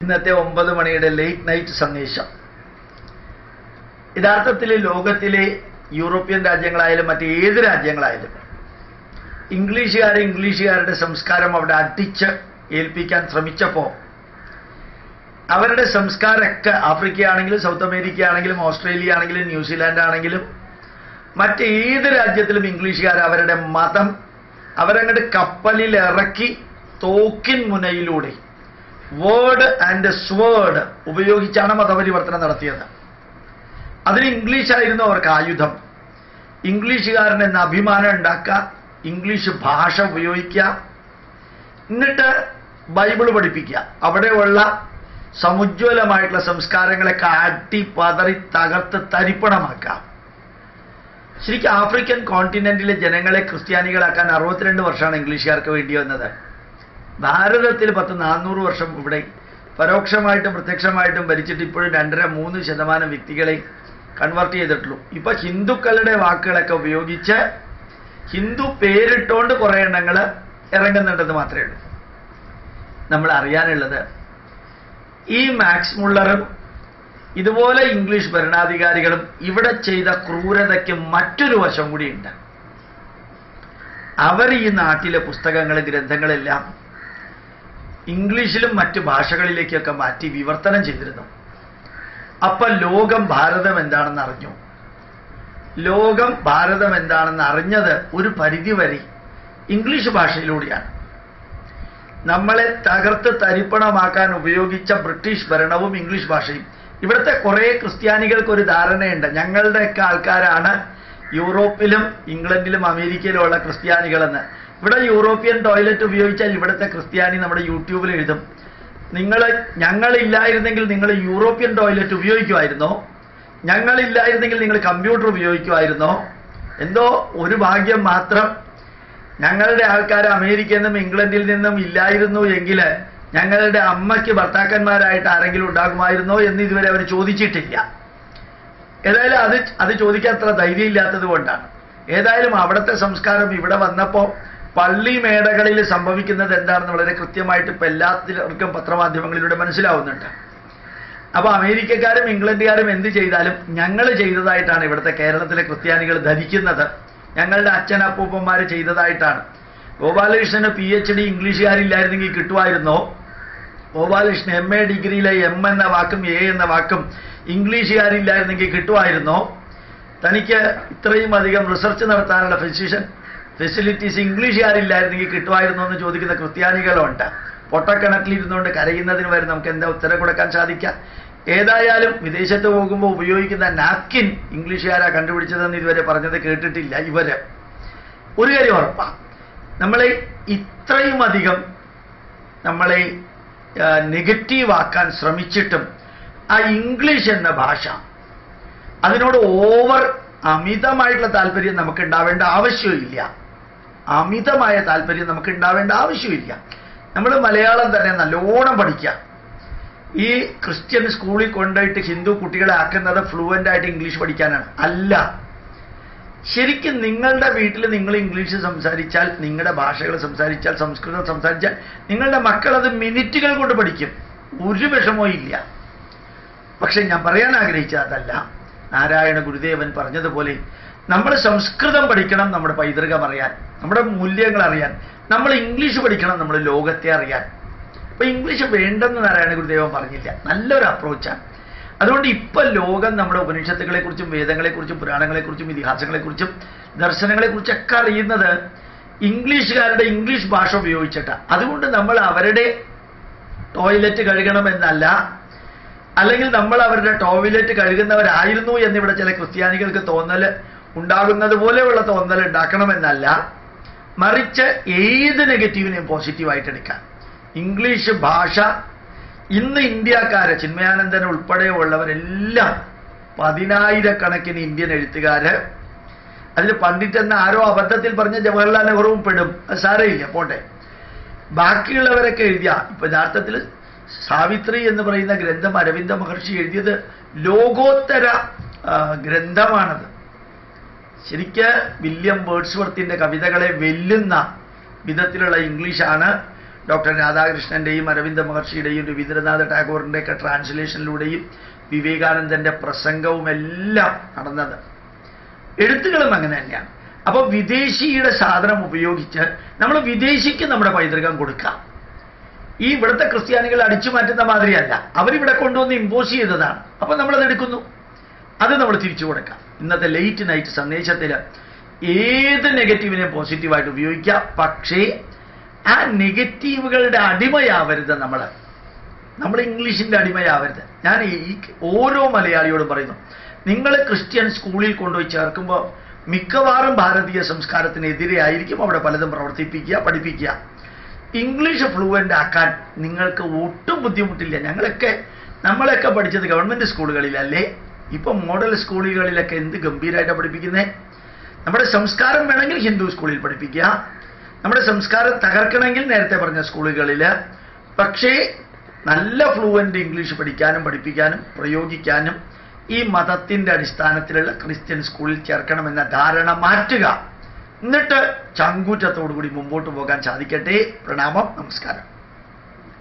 ഇന്നത്തെ ഒമ്പത് മണിയുടെ ലേറ്റ് നൈറ്റ് സന്ദേശം. യഥാർത്ഥത്തിൽ ലോകത്തിലെ യൂറോപ്യൻ രാജ്യങ്ങളായാലും മറ്റ് ഏത് രാജ്യങ്ങളായാലും ഇംഗ്ലീഷുകാരെ ഇംഗ്ലീഷുകാരുടെ സംസ്കാരം അവിടെ അടിച്ച് ഏൽപ്പിക്കാൻ ശ്രമിച്ചപ്പോൾ അവരുടെ സംസ്കാരമൊക്കെ ആഫ്രിക്ക ആണെങ്കിലും സൗത്ത് അമേരിക്ക ആണെങ്കിലും ഓസ്ട്രേലിയ ആണെങ്കിലും ന്യൂസിലാൻഡ് ആണെങ്കിലും മറ്റേത് രാജ്യത്തിലും ഇംഗ്ലീഷുകാർ അവരുടെ മതം അവരങ്ങോട്ട് കപ്പലിൽ ഇറക്കി തോക്കിൻ മുനയിലൂടെ വേർഡ് ആൻഡ് സ്വേർഡ് ഉപയോഗിച്ചാണ് മതപരിവർത്തനം നടത്തിയത്. അതിന് ഇംഗ്ലീഷായിരുന്നു അവർക്ക് ആയുധം. ഇംഗ്ലീഷുകാരൻ എന്ന അഭിമാനം ഉണ്ടാക്കുക ഇംഗ്ലീഷ് ഭാഷ ഉപയോഗിക്കുക എന്നിട്ട് ബൈബിൾ പഠിപ്പിക്കുക. അവിടെയുള്ള സമുജ്വലമായിട്ടുള്ള സംസ്കാരങ്ങളെ കാട്ടി പതറി തകർത്ത് തരിപ്പണമാക്കാം ശരിക്കും ആഫ്രിക്കൻ കോണ്ടിനെന്റിലെ ജനങ്ങളെ ക്രിസ്ത്യാനികളാക്കാൻ അറുപത്തിരണ്ട് വർഷമാണ് ഇംഗ്ലീഷുകാർക്ക് വേണ്ടി വന്നത്. ഭാരതത്തിൽ പത്ത് നാനൂറ് വർഷം ഇവിടെ പരോക്ഷമായിട്ടും പ്രത്യക്ഷമായിട്ടും ഭരിച്ചിട്ട് ഇപ്പോഴും രണ്ടര മൂന്ന് ശതമാനം വ്യക്തികളെ കൺവേർട്ട് ചെയ്തിട്ടുള്ളൂ. ഇപ്പൊ ഹിന്ദുക്കളുടെ വാക്കുകളൊക്കെ ഉപയോഗിച്ച് ഹിന്ദു പേരിട്ടോണ്ട് കുറെ എണ്ണങ്ങൾ ഇറങ്ങുന്നുണ്ടെന്ന് മാത്രമേ ഉള്ളൂ. നമ്മൾ അറിയാനുള്ളത് ഈ മാക്സ് മുള്ളറും ഇതുപോലെ ഇംഗ്ലീഷ് ഭരണാധികാരികളും ഇവിടെ ചെയ്ത ക്രൂരതയ്ക്ക് മറ്റൊരു വശം കൂടിയുണ്ട്. അവർ ഈ നാട്ടിലെ പുസ്തകങ്ങൾ ഗ്രന്ഥങ്ങളെല്ലാം ഇംഗ്ലീഷിലും മറ്റ് ഭാഷകളിലേക്കൊക്കെ മാറ്റി വിവർത്തനം ചെയ്തിരുന്നു. അപ്പൊ ലോകം ഭാരതം എന്താണെന്ന് അറിഞ്ഞു. ലോകം ഭാരതം എന്താണെന്ന് അറിഞ്ഞത് ഒരു പരിധി വരെ ഇംഗ്ലീഷ് ഭാഷയിലൂടെയാണ്. നമ്മളെ തകർത്ത് തരിപ്പണമാക്കാൻ ഉപയോഗിച്ച ബ്രിട്ടീഷ് ഭരണവും ഇംഗ്ലീഷ് ഭാഷയും. ഇവിടുത്തെ കുറേ ക്രിസ്ത്യാനികൾക്ക് ഒരു ധാരണയുണ്ട്. ഞങ്ങളുടെയൊക്കെ ആൾക്കാരാണ് യൂറോപ്പിലും ഇംഗ്ലണ്ടിലും അമേരിക്കയിലുമുള്ള ക്രിസ്ത്യാനികളെന്ന്. ഇവിടെ യൂറോപ്യൻ ടോയ്ലറ്റ് ഉപയോഗിച്ചാൽ ഇവിടുത്തെ ക്രിസ്ത്യാനി നമ്മുടെ യൂട്യൂബിൽ എഴുതും. നിങ്ങൾ ഞങ്ങളില്ലായിരുന്നെങ്കിൽ നിങ്ങൾ യൂറോപ്യൻ ടോയ്ലറ്റ് ഉപയോഗിക്കുമായിരുന്നോ? ഞങ്ങളില്ലായിരുന്നെങ്കിൽ നിങ്ങൾ കമ്പ്യൂട്ടർ ഉപയോഗിക്കുമായിരുന്നോ? എന്തോ ഒരു ഭാഗ്യം മാത്രം. ഞങ്ങളുടെ ആൾക്കാർ അമേരിക്കയിൽ നിന്നും ഇംഗ്ലണ്ടിൽ നിന്നും ഇല്ലായിരുന്നു എങ്കിൽ ഞങ്ങളുടെ അമ്മയ്ക്ക് ഭർത്താക്കന്മാരായിട്ട് ആരെങ്കിലും ഉണ്ടാകുമായിരുന്നോ എന്ന് ഇതുവരെ അവർ ചോദിച്ചിട്ടില്ല. ഏതായാലും അത് അത് ചോദിക്കാൻ അത്ര ധൈര്യമില്ലാത്തത് കൊണ്ടാണ്. ഏതായാലും അവിടുത്തെ സംസ്കാരം ഇവിടെ വന്നപ്പോൾ പള്ളി മേടകളിൽ സംഭവിക്കുന്നത് എന്താണെന്ന് വളരെ കൃത്യമായിട്ട് ഇപ്പം എല്ലാത്തിലും പത്രമാധ്യമങ്ങളിലൂടെ മനസ്സിലാവുന്നുണ്ട്. അപ്പോൾ അമേരിക്കക്കാരും ഇംഗ്ലണ്ടുകാരും എന്ത് ചെയ്താലും ഞങ്ങൾ ചെയ്തതായിട്ടാണ് ഇവിടുത്തെ കേരളത്തിലെ ക്രിസ്ത്യാനികൾ ധരിക്കുന്നത്. ഞങ്ങളുടെ അച്ഛനപ്പൂപ്പന്മാർ ചെയ്തതായിട്ടാണ്. ഗോപാലകൃഷ്ണന് പി എച്ച് ഡി ഇംഗ്ലീഷുകാരില്ലായിരുന്നെങ്കിൽ കിട്ടുമായിരുന്നോ? ഗോപാലകൃഷ്ണൻ എം എ ഡിഗ്രിയിലെ എം എന്ന വാക്കും എ എന്ന വാക്കും ഇംഗ്ലീഷുകാരില്ലായിരുന്നെങ്കിൽ കിട്ടുമായിരുന്നോ? തനിക്ക് ഇത്രയും അധികം റിസർച്ച് നടത്താനുള്ള ഫിസിഷ്യൻ ഫെസിലിറ്റീസ് ഇംഗ്ലീഷുകാരില്ലായിരുന്നെങ്കിൽ കിട്ടുമായിരുന്നു എന്ന് ചോദിക്കുന്ന ക്രിസ്ത്യാനികളുണ്ട്. പൊട്ടക്കിണറ്റിലിരുന്നുകൊണ്ട് കരയുന്നതിന് വരെ നമുക്ക് എന്താ ഉത്തരം കൊടുക്കാൻ സാധിക്കാം ഏതായാലും വിദേശത്ത് പോകുമ്പോൾ ഉപയോഗിക്കുന്ന നാപ്കിൻ ഇംഗ്ലീഷുകാരാ കണ്ടുപിടിച്ചതെന്ന് ഇതുവരെ പറഞ്ഞത് കേട്ടിട്ടില്ല ഇവർ. ഒരു കാര്യം ഉറപ്പാ. നമ്മളെ ഇത്രയും അധികം നമ്മളെ നെഗറ്റീവ് ആക്കാൻ ശ്രമിച്ചിട്ടും ആ ഇംഗ്ലീഷ് എന്ന ഭാഷ അതിനോട് ഓവർ അമിതമായിട്ടുള്ള താല്പര്യം നമുക്ക് ഉണ്ടാവേണ്ട ആവശ്യമില്ല അമിതമായ താല്പര്യം നമുക്ക് ഉണ്ടാവേണ്ട ആവശ്യമില്ല. നമ്മൾ മലയാളം തന്നെ നല്ലോണം പഠിക്കാം ഈ ക്രിസ്ത്യൻ സ്കൂളിൽ കൊണ്ടുപോയിട്ട് ഹിന്ദു കുട്ടികളെ ആക്കുന്നത് ഫ്ലുവന്റ് ആയിട്ട് ഇംഗ്ലീഷ് പഠിക്കാനാണ്. അല്ല. ശരിക്കും നിങ്ങളുടെ വീട്ടിൽ നിങ്ങൾ ഇംഗ്ലീഷ് സംസാരിച്ചാൽ നിങ്ങളുടെ ഭാഷകൾ സംസാരിച്ചാൽ സംസ്കൃതം സംസാരിച്ചാൽ നിങ്ങളുടെ മക്കൾ അത് മിനിറ്റുകൾ കൊണ്ട് പഠിക്കും. ഒരു വിഷമവും ഇല്ല. പക്ഷെ ഞാൻ പറയാൻ ആഗ്രഹിച്ചത് അതല്ല. നാരായണ ഗുരുദേവൻ പറഞ്ഞതുപോലെ നമ്മൾ സംസ്കൃതം പഠിക്കണം നമ്മുടെ പൈതൃകം അറിയാൻ നമ്മുടെ മൂല്യങ്ങൾ അറിയാൻ നമ്മൾ ഇംഗ്ലീഷ് പഠിക്കണം നമ്മൾ ലോകത്തെ അറിയാൻ. അപ്പൊ ഇംഗ്ലീഷ് വേണ്ടെന്ന് നാരായണ ഗുരുദേവൻ പറഞ്ഞില്ല. നല്ലൊരു അപ്രോച്ചാണ് അതുകൊണ്ട് ഇപ്പൊ ലോകം നമ്മുടെ ഉപനിഷത്തുകളെ കുറിച്ചും വേദങ്ങളെ കുറിച്ചും പുരാണങ്ങളെ കുറിച്ചും ഇതിഹാസങ്ങളെ കുറിച്ചും ദർശനങ്ങളെ കുറിച്ചൊക്കെ അറിയുന്നത് ഇംഗ്ലീഷുകാരുടെ ഇംഗ്ലീഷ് ഭാഷ ഉപയോഗിച്ചിട്ടാണ് അതുകൊണ്ട് നമ്മൾ അവരുടെ ടോയ്ലറ്റ് കഴുകണമെന്നല്ല അല്ലെങ്കിൽ നമ്മൾ അവരുടെ ടോയ്ലറ്റ് കഴുകുന്നവരായിരുന്നു എന്നിവിടെ ചില ക്രിസ്ത്യാനികൾക്ക് തോന്നൽ ഉണ്ടാകുന്നത് പോലെയുള്ള തോന്നൽ ഉണ്ടാക്കണമെന്നല്ല. മറിച്ച് ഏത് നെഗറ്റീവിനെയും പോസിറ്റീവായിട്ട് എടുക്കാം. ഇംഗ്ലീഷ് ഭാഷ ഇന്ന് ഇന്ത്യക്കാരെ ചിന്മയാനന്ദൻ ഉൾപ്പെടെയുള്ളവരെല്ലാം പതിനായിരക്കണക്കിന് ഇന്ത്യൻ എഴുത്തുകാര് അതിൽ പണ്ഡിറ്റ് എന്ന ആരോ അബദ്ധത്തിൽ പറഞ്ഞ ജവഹർലാൽ നെഹ്റുവും പെടും. അത് സാരമില്ല പോട്ടെ. ബാക്കിയുള്ളവരൊക്കെ എഴുതിയ. ഇപ്പൊ യഥാർത്ഥത്തിൽ സാവിത്രി എന്ന് പറയുന്ന ഗ്രന്ഥം അരവിന്ദ മഹർഷി എഴുതിയത് ലോകോത്തര ഗ്രന്ഥമാണത്. ശരിക്ക് വില്യം വേർഡ്സ്വർത്തിന്റെ കവിതകളെ വെല്ലുന്ന വിധത്തിലുള്ള ഇംഗ്ലീഷാണ് ഡോക്ടർ രാധാകൃഷ്ണന്റെയും അരവിന്ദ മഹർഷിയുടെയും രവീന്ദ്രനാഥ് ടാഗോറിന്റെയൊക്കെ ട്രാൻസ്ലേഷനിലൂടെയും വിവേകാനന്ദന്റെ പ്രസംഗവും എല്ലാം നടന്നത്. എഴുത്തുകളും അങ്ങനെ തന്നെയാണ്. അപ്പോൾ വിദേശിയുടെ സാധനം ഉപയോഗിച്ച് നമ്മൾ വിദേശിക്ക് നമ്മുടെ പൈതൃകം കൊടുക്കാം. ഈ ഇവിടുത്തെ ക്രിസ്ത്യാനികൾ അടിച്ചു മാറ്റുന്ന മാതിരിയല്ല. അവരിവിടെ കൊണ്ടുവന്ന് ഇമ്പോസ് ചെയ്തതാണ്. അപ്പൊ നമ്മളത് എടുക്കുന്നു അത് നമ്മൾ തിരിച്ചു കൊടുക്കാം. ഇന്നത്തെ ലേറ്റ് നൈറ്റ് സന്ദേശത്തിൽ ഏത് നെഗറ്റീവിനെ പോസിറ്റീവായിട്ട് ഉപയോഗിക്കാം. പക്ഷേ ആ നെഗറ്റീവുകളുടെ അടിമയാവരുത് നമ്മൾ. നമ്മൾ ഇംഗ്ലീഷിന്റെ അടിമയാവരുത്. ഞാൻ ഈ ഓരോ മലയാളിയോടും പറയുന്നു നിങ്ങൾ ക്രിസ്ത്യൻ സ്കൂളിൽ കൊണ്ടുപോയി ചേർക്കുമ്പോൾ മിക്കവാറും ഭാരതീയ സംസ്കാരത്തിനെതിരെ ആയിരിക്കും അവിടെ പലതും പ്രവർത്തിപ്പിക്കുക പഠിപ്പിക്കുക. ഇംഗ്ലീഷ് ഫ്ലുവന്റ് ആക്കാൻ നിങ്ങൾക്ക് ഒട്ടും ബുദ്ധിമുട്ടില്ല. ഞങ്ങളൊക്കെ നമ്മളൊക്കെ പഠിച്ചത് ഗവൺമെന്റ് സ്കൂളുകളിലല്ലേ ഇപ്പം മോഡൽ സ്കൂളുകളിലൊക്കെ എന്ത് ഗംഭീരമായിട്ടാണ് പഠിപ്പിക്കുന്നത് നമ്മുടെ സംസ്കാരം വേണമെങ്കിൽ ഹിന്ദു സ്കൂളിൽ പഠിപ്പിക്കുക. നമ്മുടെ സംസ്കാരം തകർക്കണമെങ്കിൽ നേരത്തെ പറഞ്ഞ സ്കൂളുകളിൽ പക്ഷേ നല്ല ഫ്ലുവന്റ് ഇംഗ്ലീഷ് പഠിക്കാനും പഠിപ്പിക്കാനും പ്രയോഗിക്കാനും ഈ മതത്തിന്റെ അടിസ്ഥാനത്തിലുള്ള ക്രിസ്ത്യൻ സ്കൂളിൽ ചേർക്കണമെന്ന ധാരണ മാറ്റുക. എന്നിട്ട് ചങ്കൂറ്റത്തോടു കൂടി മുമ്പോട്ട് പോകാൻ സാധിക്കട്ടെ. പ്രണാമം. നമസ്കാരം.